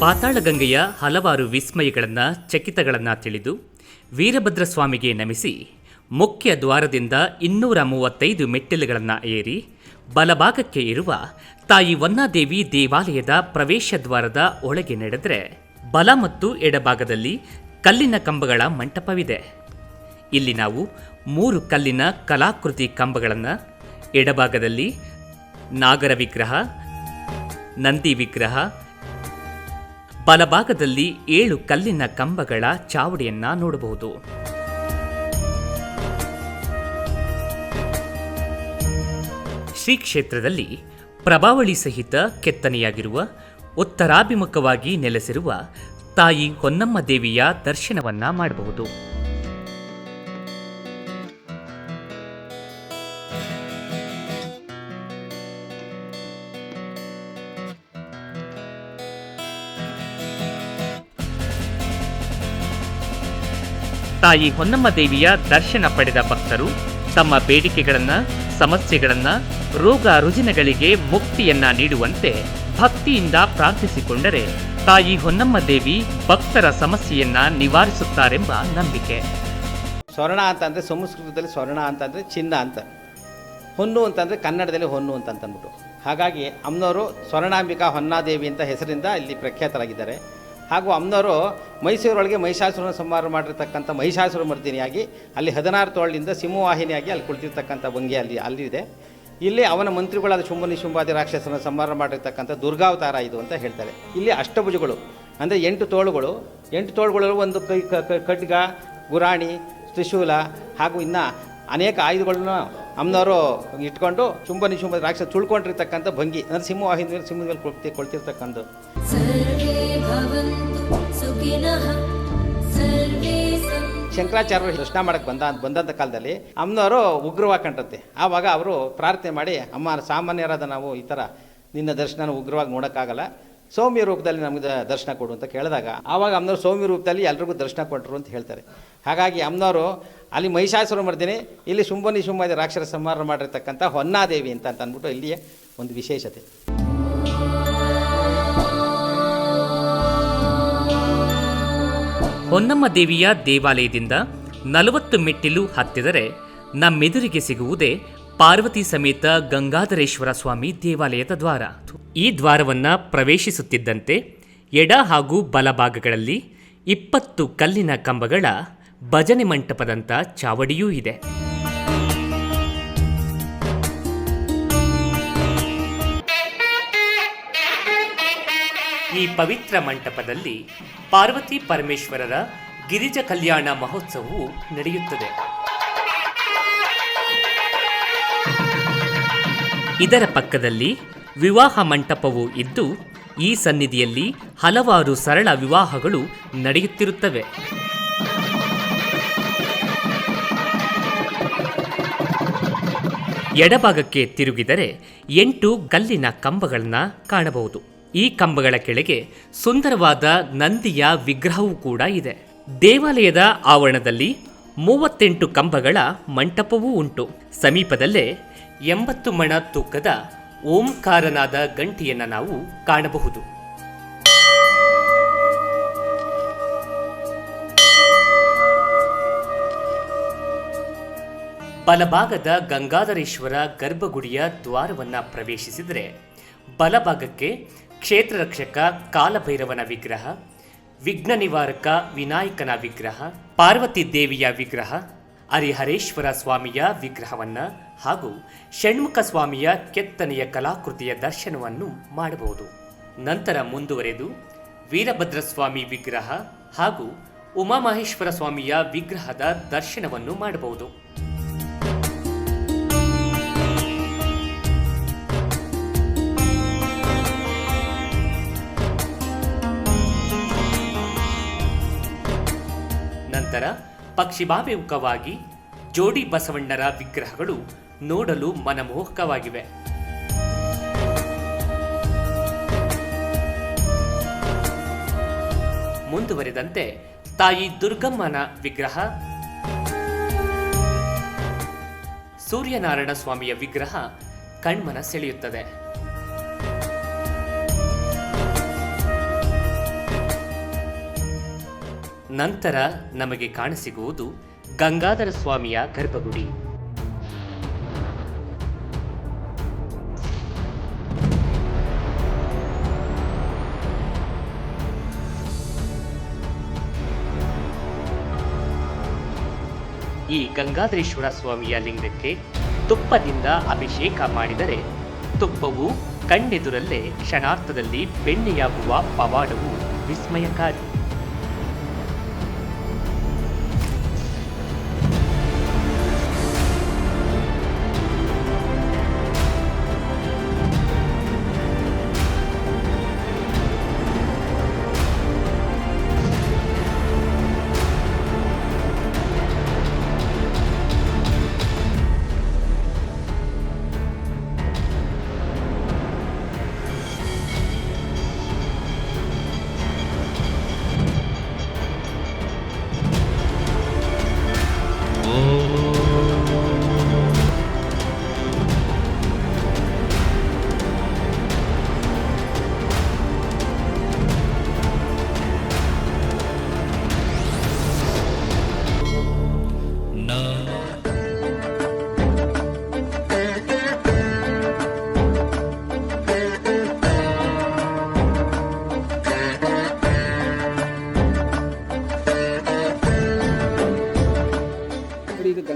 ಪಾತಾಳಗಂಗೆಯ ಹಲವಾರು ವಿಸ್ಮಯಗಳನ್ನು, ಚಕಿತಗಳನ್ನು ತಿಳಿದು ವೀರಭದ್ರ ಸ್ವಾಮಿಗೆ ನಮಿಸಿ ಮುಖ್ಯ ದ್ವಾರದಿಂದ ಇನ್ನೂರ ಮೂವತ್ತೈದು ಮೆಟ್ಟಿಲುಗಳನ್ನು ಏರಿ ಬಲಭಾಗಕ್ಕೆ ಇರುವ ತಾಯಿ ವನ್ನಾದೇವಿ ದೇವಾಲಯದ ಪ್ರವೇಶ ದ್ವಾರದ ಒಳಗೆ ನಡೆದರೆ ಬಲ ಮತ್ತು ಎಡಭಾಗದಲ್ಲಿ ಕಲ್ಲಿನ ಕಂಬಗಳ ಮಂಟಪವಿದೆ. ಇಲ್ಲಿ ನಾವು ಮೂರು ಕಲ್ಲಿನ ಕಲಾಕೃತಿ ಕಂಬಗಳನ್ನು, ಎಡಭಾಗದಲ್ಲಿ ನಾಗರ ವಿಗ್ರಹ, ನಂದಿ ವಿಗ್ರಹ ಬಲಭಾಗದಲ್ಲಿ ಏಳು ಕಲ್ಲಿನ ಕಂಬಗಳ ಚಾವಡಿಯನ್ನ ನೋಡಬಹುದು. ಶ್ರೀ ಕ್ಷೇತ್ರದಲ್ಲಿ ಪ್ರಭಾವಳಿ ಸಹಿತ ಕೆತ್ತನೆಯಾಗಿರುವ, ಉತ್ತರಾಭಿಮುಖವಾಗಿ ನೆಲೆಸಿರುವ ತಾಯಿ ಹೊನ್ನಮ್ಮ ದೇವಿಯ ದರ್ಶನವನ್ನ ಮಾಡಬಹುದು. ತಾಯಿ ಹೊನ್ನಮ್ಮ ದೇವಿಯ ದರ್ಶನ ಪಡೆದ ಭಕ್ತರು ತಮ್ಮ ಬೇಡಿಕೆಗಳನ್ನ, ಸಮಸ್ಯೆಗಳನ್ನ, ರೋಗ ರುಜಿನಗಳಿಗೆ ಮುಕ್ತಿಯನ್ನ ನೀಡುವಂತೆ ಭಕ್ತಿಯಿಂದ ಪ್ರಾರ್ಥಿಸಿಕೊಂಡರೆ ತಾಯಿ ಹೊನ್ನಮ್ಮ ದೇವಿ ಭಕ್ತರ ಸಮಸ್ಯೆಯನ್ನ ನಿವಾರಿಸುತ್ತಾರೆಂಬ ನಂಬಿಕೆ. ಸ್ವರ್ಣ ಅಂತಂದರೆ ಸಂಸ್ಕೃತದಲ್ಲಿ ಸ್ವರ್ಣ ಅಂತಂದರೆ ಚಿನ್ನ ಅಂತ. ಹೊನ್ನು ಅಂತಂದರೆ ಕನ್ನಡದಲ್ಲಿ ಹೊನ್ನು ಅಂತ ಅಂತಂದ್ಬಿಟ್ಟು ಹಾಗಾಗಿ ಅಮ್ಮನವರು ಸ್ವರ್ಣಾಂಬಿಕಾ ಹೊನ್ನಾದೇವಿ ಅಂತ ಹೆಸರಿಂದ ಇಲ್ಲಿ ಪ್ರಖ್ಯಾತರಾಗಿದ್ದಾರೆ. ಹಾಗೂ ಅಮ್ಮನವರು ಮೈಸೂರೊಳಗೆ ಮಹಿಷಾಸುರನ ಸಂಹಾರ ಮಾಡಿರ್ತಕ್ಕಂಥ ಮಹಿಷಾಸುರ ಮರ್ದಿನಿಯಾಗಿ, ಅಲ್ಲಿ ಹದಿನಾರು ತೋಳಿನಿಂದ ಸಿಂಹವಾಹಿನಿಯಾಗಿ ಅಲ್ಲಿ ಕುಳಿತಿರ್ತಕ್ಕಂಥ ಭಂಗಿ ಅಲ್ಲಿ ಅಲ್ಲಿದೆ ಇಲ್ಲಿ ಅವನ ಮಂತ್ರಿಗಳಾದ ಶುಂಭನಿ ಶುಂಭಾದಿ ರಾಕ್ಷಸನ ಸಂಹಾರ ಮಾಡಿರ್ತಕ್ಕಂಥ ದುರ್ಗಾವತಾರ ಇದು ಅಂತ ಹೇಳ್ತಾರೆ. ಇಲ್ಲಿ ಅಷ್ಟಭುಜಗಳು, ಅಂದರೆ ಎಂಟು ತೋಳುಗಳು, ಎಂಟು ತೋಳುಗಳಲ್ಲಿ ಒಂದು ಕೈ ಖಡ್ಗ, ಗುರಾಣಿ, ತ್ರಿಶೂಲ ಹಾಗೂ ಇನ್ನು ಅನೇಕ ಆಯುಧಗಳನ್ನ ಅಮ್ಮನವರು ಇಟ್ಕೊಂಡು ಶುಂಭ ನಿಶುಂಭ ರಾಕ್ಷಸ ತುಳ್ಕೊಂಡಿರ್ತಕ್ಕಂಥ ಭಂಗಿ, ಅಂದರೆ ಸಿಂಹವಾಹಿನಿ ಸಿಂಹದಲ್ಲಿ ಕೊಳ್ತಿ ಕೊಳ್ತಿರ್ತಕ್ಕಂಥ ಶಂಕರಾಚಾರ್ಯರು ದರ್ಶನ ಮಾಡಕ್ಕೆ ಬಂದ ಬಂದಂಥ ಕಾಲದಲ್ಲಿ ಅಮ್ಮನವರು ಉಗ್ರವಾಗಿ ಕಂಡಂತೆ. ಆವಾಗ ಅವರು ಪ್ರಾರ್ಥನೆ ಮಾಡಿ, ಅಮ್ಮ, ಸಾಮಾನ್ಯರಾದ ನಾವು ಈ ಥರ ನಿನ್ನ ದರ್ಶನ ಉಗ್ರವಾಗಿ ನೋಡೋಕ್ಕಾಗಲ್ಲ. ಸೌಮ್ಯ ರೂಪದಲ್ಲಿ ನಮಗೆ ದರ್ಶನ ಕೊಡು ಅಂತ ಕೇಳಿದಾಗ ಆವಾಗ ಅಮ್ಮನವ್ರು ಸೌಮ್ಯ ರೂಪದಲ್ಲಿ ಎಲ್ರಿಗೂ ದರ್ಶನ ಕೊಟ್ಟರು ಅಂತ ಹೇಳ್ತಾರೆ. ಹಾಗಾಗಿ ಅಮ್ಮನವರು, ಅಲ್ಲಿ ಮಹಿಷಾಸುರ ಮರ್ದಿನಿ ಇಲ್ಲಿ ಶುಂಭನಿ ಶುಂಭಾದಿ ರಾಕ್ಷಸ ಸಂಹಾರ ಮಾಡಿರ್ತಕ್ಕಂಥ ಹೊನ್ನಾದೇವಿ ಅಂತ ಅಂತ ಅಂದ್ಬಿಟ್ಟು ಇಲ್ಲಿಯೇ ಒಂದು ವಿಶೇಷತೆ. ಹೊನ್ನಮ್ಮ ದೇವಿಯ ದೇವಾಲಯದಿಂದ ನಲವತ್ತು ಮೆಟ್ಟಿಲು ಹತ್ತಿದರೆ ನಮ್ಮೆದುರಿಗೆ ಸಿಗುವುದೇ ಪಾರ್ವತಿ ಸಮೇತ ಗಂಗಾಧರೇಶ್ವರ ಸ್ವಾಮಿ ದೇವಾಲಯದ ದ್ವಾರ. ಈ ದ್ವಾರವನ್ನ ಪ್ರವೇಶಿಸುತ್ತಿದ್ದಂತೆ ಎಡ ಹಾಗೂ ಬಲಭಾಗಗಳಲ್ಲಿ ಇಪ್ಪತ್ತು ಕಲ್ಲಿನ ಕಂಬಗಳ ಭಜನೆ ಮಂಟಪದಂಥ ಚಾವಡಿಯೂ ಇದೆ. ಈ ಪವಿತ್ರ ಮಂಟಪದಲ್ಲಿ ಪಾರ್ವತಿ ಪರಮೇಶ್ವರರ ಗಿರಿಜ ಕಲ್ಯಾಣ ಮಹೋತ್ಸವವು ನಡೆಯುತ್ತದೆ. ಇದರ ಪಕ್ಕದಲ್ಲಿ ವಿವಾಹ ಮಂಟಪವು ಇದ್ದು, ಈ ಸನ್ನಿಧಿಯಲ್ಲಿ ಹಲವಾರು ಸರಳ ವಿವಾಹಗಳು ನಡೆಯುತ್ತಿರುತ್ತವೆ. ಎಡಭಾಗಕ್ಕೆ ತಿರುಗಿದರೆ ಎಂಟು ಗಲ್ಲಿನ ಕಂಬಗಳನ್ನು ಕಾಣಬಹುದು. ಈ ಕಂಬಗಳ ಕೆಳಗೆ ಸುಂದರವಾದ ನಂದಿಯ ವಿಗ್ರಹವೂ ಕೂಡ ಇದೆ. ದೇವಾಲಯದ ಆವರಣದಲ್ಲಿ ಮೂವತ್ತೆಂಟು ಕಂಬಗಳ ಮಂಟಪವೂ ಉಂಟು. ಸಮೀಪದಲ್ಲೇ ಎಂಬತ್ತು ಮಣ ತೂಕದ ಓಂಕಾರನಾದ ಗಂಟಿಯನ್ನು ನಾವು ಕಾಣಬಹುದು. ಬಲಭಾಗದ ಗಂಗಾಧರೇಶ್ವರ ಗರ್ಭಗುಡಿಯ ದ್ವಾರವನ್ನು ಪ್ರವೇಶಿಸಿದರೆ ಬಲಭಾಗಕ್ಕೆ ಕ್ಷೇತ್ರ ರಕ್ಷಕ ಕಾಲಭೈರವನ ವಿಗ್ರಹ, ವಿಘ್ನ ನಿವಾರಕ ವಿನಾಯಕನ ವಿಗ್ರಹ, ಪಾರ್ವತಿ ದೇವಿಯ ವಿಗ್ರಹ, ಹರಿಹರೇಶ್ವರ ಸ್ವಾಮಿಯ ವಿಗ್ರಹವನ್ನ ಹಾಗೂ ಷಣ್ಮುಖ ಸ್ವಾಮಿಯ ಕೆತ್ತನೆಯ ಕಲಾಕೃತಿಯ ದರ್ಶನವನ್ನು ಮಾಡಬಹುದು. ನಂತರ ಮುಂದುವರೆದು ವೀರಭದ್ರ ಸ್ವಾಮಿ ವಿಗ್ರಹ ಹಾಗೂ ಉಮಾಮಹೇಶ್ವರ ಸ್ವಾಮಿಯ ವಿಗ್ರಹದ ದರ್ಶನವನ್ನು ಮಾಡಬಹುದು. ನಂತರ ಪಕ್ಷಿಭಾವ್ಯುಖವಾಗಿ ಜೋಡಿ ಬಸವಣ್ಣರ ವಿಗ್ರಹಗಳು ನೋಡಲು ಮನಮೋಹಕವಾಗಿವೆ. ಮುಂದುವರೆದಂತೆ ತಾಯಿ ದುರ್ಗಮ್ಮನ ವಿಗ್ರಹ, ಸೂರ್ಯನಾರಾಯಣ ಸ್ವಾಮಿಯ ವಿಗ್ರಹ ಕಣ್ಮನ ಸೆಳೆಯುತ್ತದೆ. ನಂತರ ನಮಗೆ ಕಾಣಸಿಗುವುದು ಗಂಗಾಧರ ಸ್ವಾಮಿಯ ಗರ್ಭಗುಡಿ. ಈ ಗಂಗಾಧರೇಶ್ವರ ಸ್ವಾಮಿಯ ಲಿಂಗಕ್ಕೆ ತುಪ್ಪದಿಂದ ಅಭಿಷೇಕ ಮಾಡಿದರೆ ತುಪ್ಪವು ಕಣ್ಣೆದುರಲ್ಲೇ ಕ್ಷಣಾರ್ಥದಲ್ಲಿ ಬೆಣ್ಣೆಯಾಗುವ ಪವಾಡವು ವಿಸ್ಮಯಕಾರಿ.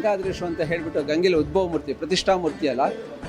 ಗಂಗಾಧರೇಶ್ವರ ಅಂತ ಹೇಳಿಬಿಟ್ಟು ಗಂಗೆಲಿ ಉದ್ಭವ ಮೂರ್ತಿ, ಪ್ರತಿಷ್ಠಾ ಮೂರ್ತಿ ಅಲ್ಲ,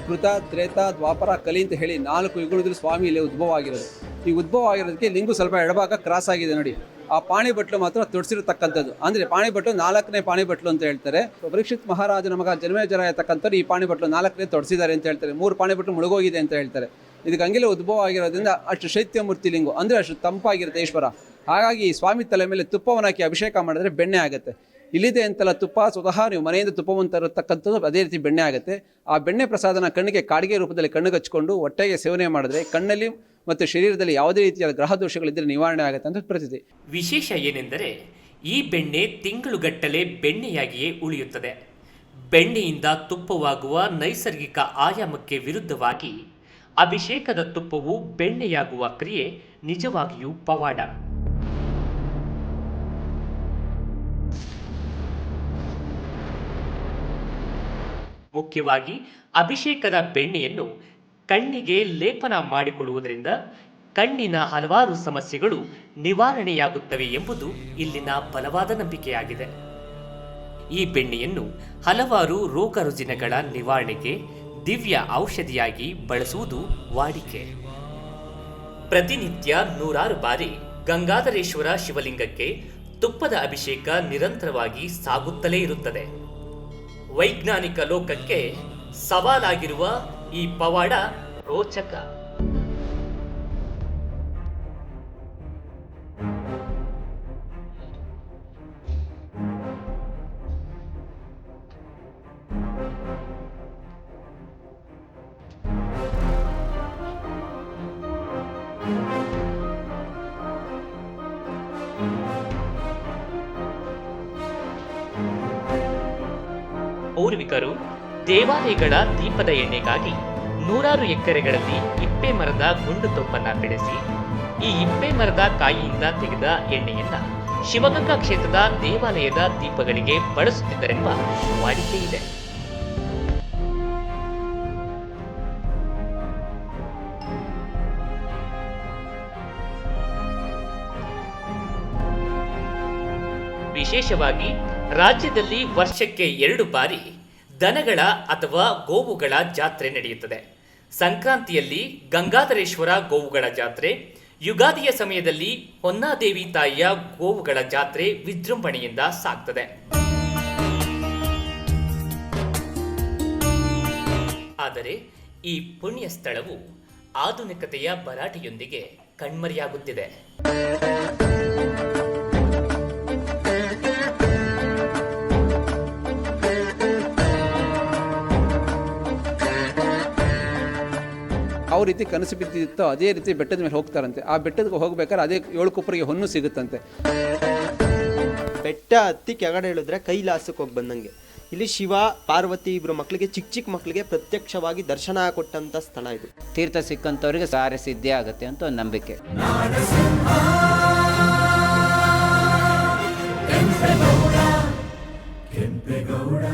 ಕೃತ, ತ್ರೇತ, ದ್ವಾಪರ, ಕಲಿ ಅಂತ ಹೇಳಿ ನಾಲ್ಕು ಯುಗಳಿದ್ರು ಸ್ವಾಮಿ ಇಲ್ಲಿ ಉದ್ಭವ ಆಗಿರೋದು. ಈ ಉದ್ಭವ ಆಗಿರೋದಕ್ಕೆ ಲಿಂಗು ಸ್ವಲ್ಪ ಎಡಭಾಗ ಕ್ರಾಸ್ ಆಗಿದೆ ನೋಡಿ. ಆ ಪಾಣಿ ಬಟ್ಲು ಮಾತ್ರ ತೊಡಸಿರತಕ್ಕಂಥದ್ದು. ಅಂದರೆ ಪಾಣಿ ಬಟ್ಲು ನಾಲ್ಕನೇ ಪಾಣಿ ಬಟ್ಲು ಅಂತ ಹೇಳ್ತಾರೆ. ಪರೀಕ್ಷಿತ್ ಮಹಾರಾಜನ ಮಗ ಜನ್ಮೇಜರ ಇರ್ತಕ್ಕಂಥವ್ರು ಈ ಪಾಣಿ ಬಟ್ಲು ನಾಲ್ಕನೇ ತೊಡಸಿದ್ದಾರೆ ಅಂತ ಹೇಳ್ತಾರೆ. ಮೂರು ಪಾಣಿ ಬಟ್ಲು ಮುಳುಗೋಗಿದೆ ಅಂತ ಹೇಳ್ತಾರೆ. ಇದು ಗಂಗೆಲೆ ಉದ್ಭವ ಆಗಿರೋದ್ರಿಂದ ಅಷ್ಟು ಶೈತ್ಯ ಮೂರ್ತಿ ಲಿಂಗು, ಅಂದರೆ ಅಷ್ಟು ತಂಪಾಗಿರುತ್ತೆ ಈಶ್ವರ. ಹಾಗಾಗಿ ಈ ಸ್ವಾಮಿ ತಲೆ ಮೇಲೆ ತುಪ್ಪವನ್ನು ಹಾಕಿ ಅಭಿಷೇಕ ಮಾಡಿದ್ರೆ ಬೆಣ್ಣೆ ಆಗುತ್ತೆ. ಇಲ್ಲಿದೆ ಅಂತಲ್ಲ ತುಪ್ಪ, ಸ್ವತಃ ನೀವು ಮನೆಯಿಂದ ತುಪ್ಪವನ್ನು ತರತಕ್ಕಂಥದ್ದು ಅದೇ ರೀತಿ ಬೆಣ್ಣೆ ಆಗುತ್ತೆ. ಆ ಬೆಣ್ಣೆ ಪ್ರಸಾದನ ಕಣ್ಣಿಗೆ ಕಾಡಿಗೆ ರೂಪದಲ್ಲಿ ಕಣ್ಣಿಗೆ ಹಚ್ಕೊಂಡು ಹೊಟ್ಟೆಗೆ ಸೇವನೆ ಮಾಡಿದ್ರೆ ಕಣ್ಣಲ್ಲಿ ಮತ್ತು ಶರೀರದಲ್ಲಿ ಯಾವುದೇ ರೀತಿಯಾದ ಗ್ರಹ ದೋಷಗಳಿದ್ದರೆ ನಿವಾರಣೆ ಆಗುತ್ತೆ ಅಂತ ಪ್ರತೀತಿ. ವಿಶೇಷ ಏನೆಂದರೆ ಈ ಬೆಣ್ಣೆ ತಿಂಗಳುಗಟ್ಟಲೆ ಬೆಣ್ಣೆಯಾಗಿಯೇ ಉಳಿಯುತ್ತದೆ. ಬೆಣ್ಣೆಯಿಂದ ತುಪ್ಪವಾಗುವ ನೈಸರ್ಗಿಕ ಆಯಾಮಕ್ಕೆ ವಿರುದ್ಧವಾಗಿ ಅಭಿಷೇಕದ ತುಪ್ಪವು ಬೆಣ್ಣೆಯಾಗುವ ಕ್ರಿಯೆ ನಿಜವಾಗಿಯೂ ಪವಾಡ. ಮುಖ್ಯವಾಗಿ ಅಭಿಷೇಕದ ಬೆಣ್ಣೆಯನ್ನು ಕಣ್ಣಿಗೆ ಲೇಪನ ಮಾಡಿಕೊಳ್ಳುವುದರಿಂದ ಕಣ್ಣಿನ ಹಲವಾರು ಸಮಸ್ಯೆಗಳು ನಿವಾರಣೆಯಾಗುತ್ತವೆ ಎಂಬುದು ಇಲ್ಲಿನ ಬಲವಾದ ನಂಬಿಕೆಯಾಗಿದೆ. ಈ ಬೆಣ್ಣೆಯನ್ನು ಹಲವಾರು ರೋಗ ರುಜಿನಗಳ ನಿವಾರಣೆಗೆ ದಿವ್ಯ ಔಷಧಿಯಾಗಿ ಬಳಸುವುದು ವಾಡಿಕೆ. ಪ್ರತಿನಿತ್ಯ ನೂರಾರು ಬಾರಿ ಗಂಗಾಧರೇಶ್ವರ ಶಿವಲಿಂಗಕ್ಕೆ ತುಪ್ಪದ ಅಭಿಷೇಕ ನಿರಂತರವಾಗಿ ಸಾಗುತ್ತಲೇ ಇರುತ್ತದೆ. ವೈಜ್ಞಾನಿಕ ಲೋಕಕ್ಕೆ ಸವಾಲಾಗಿರುವ ಈ ಪವಾಡ ರೋಚಕ. ಪೂರ್ವಿಕರು ದೇವಾಲಯಗಳ ದೀಪದ ಎಣ್ಣೆಗಾಗಿ ನೂರಾರು ಎಕರೆಗಳಲ್ಲಿ ಇಪ್ಪೆ ಮರದ ಗುಂಡು ತೊಪ್ಪನ್ನ ಬೆಳೆಸಿ, ಈ ಇಪ್ಪೆ ಮರದ ಕಾಯಿಯಿಂದ ತೆಗೆದ ಎಣ್ಣೆಯನ್ನ ಶಿವಗಂಗಾ ಕ್ಷೇತ್ರದ ದೇವಾಲಯದ ದೀಪಗಳಿಗೆ ಬಳಸುತ್ತಿದ್ದರೆಂಬ ವಾಡಿಕೆ ಇದೆ. ವಿಶೇಷವಾಗಿ ರಾಜ್ಯದಲ್ಲಿ ವರ್ಷಕ್ಕೆ ಎರಡು ಬಾರಿ ದನಗಳ ಅಥವಾ ಗೋವುಗಳ ಜಾತ್ರೆ ನಡೆಯುತ್ತದೆ. ಸಂಕ್ರಾಂತಿಯಲ್ಲಿ ಗಂಗಾಧರೇಶ್ವರ ಗೋವುಗಳ ಜಾತ್ರೆ, ಯುಗಾದಿಯ ಸಮಯದಲ್ಲಿ ಹೊನ್ನಾದೇವಿ ತಾಯಿಯ ಗೋವುಗಳ ಜಾತ್ರೆ ವಿಜೃಂಭಣೆಯಿಂದ ಸಾಗ್ತದೆ. ಆದರೆ ಈ ಪುಣ್ಯ ಸ್ಥಳವು ಆಧುನಿಕತೆಯ ಭರಾಟೆಯೊಂದಿಗೆ ಕಣ್ಮರೆಯಾಗುತ್ತಿದೆ. ಯಾವ ರೀತಿ ಕನಸು ಬಿದ್ದಿತ್ತೋ ಅದೇ ರೀತಿ ಬೆಟ್ಟದ ಮೇಲೆ ಹೋಗ್ತಾರಂತೆ. ಆ ಬೆಟ್ಟಕ್ಕೆ ಹೋಗ್ಬೇಕಾದ್ರೆ ಅದೇ ಏಳು ಕೊಪ್ಪರಿಗೆ ಹೊನ್ನು ಸಿಗುತ್ತಂತೆ. ಬೆಟ್ಟ ಹತ್ತಿ ಕೆಳಗಡೆ ಹೇಳಿದ್ರೆ ಕೈಲಾಸಕ್ಕೆ ಹೋಗಿ ಬಂದಂಗೆ. ಇಲ್ಲಿ ಶಿವ ಪಾರ್ವತಿ ಇಬ್ಬರು ಮಕ್ಕಳಿಗೆ ಚಿಕ್ಕ ಚಿಕ್ಕ ಮಕ್ಕಳಿಗೆ ಪ್ರತ್ಯಕ್ಷವಾಗಿ ದರ್ಶನ ಕೊಟ್ಟಂತ ಸ್ಥಳ ಇದು. ತೀರ್ಥ ಸಿಕ್ಕಂಥವ್ರಿಗೆ ಸಾರ ಸಿದ್ಧಿ ಆಗುತ್ತೆ ಅಂತ ಒಂದು ನಂಬಿಕೆ. ಕೆಂಪೇಗೌಡ.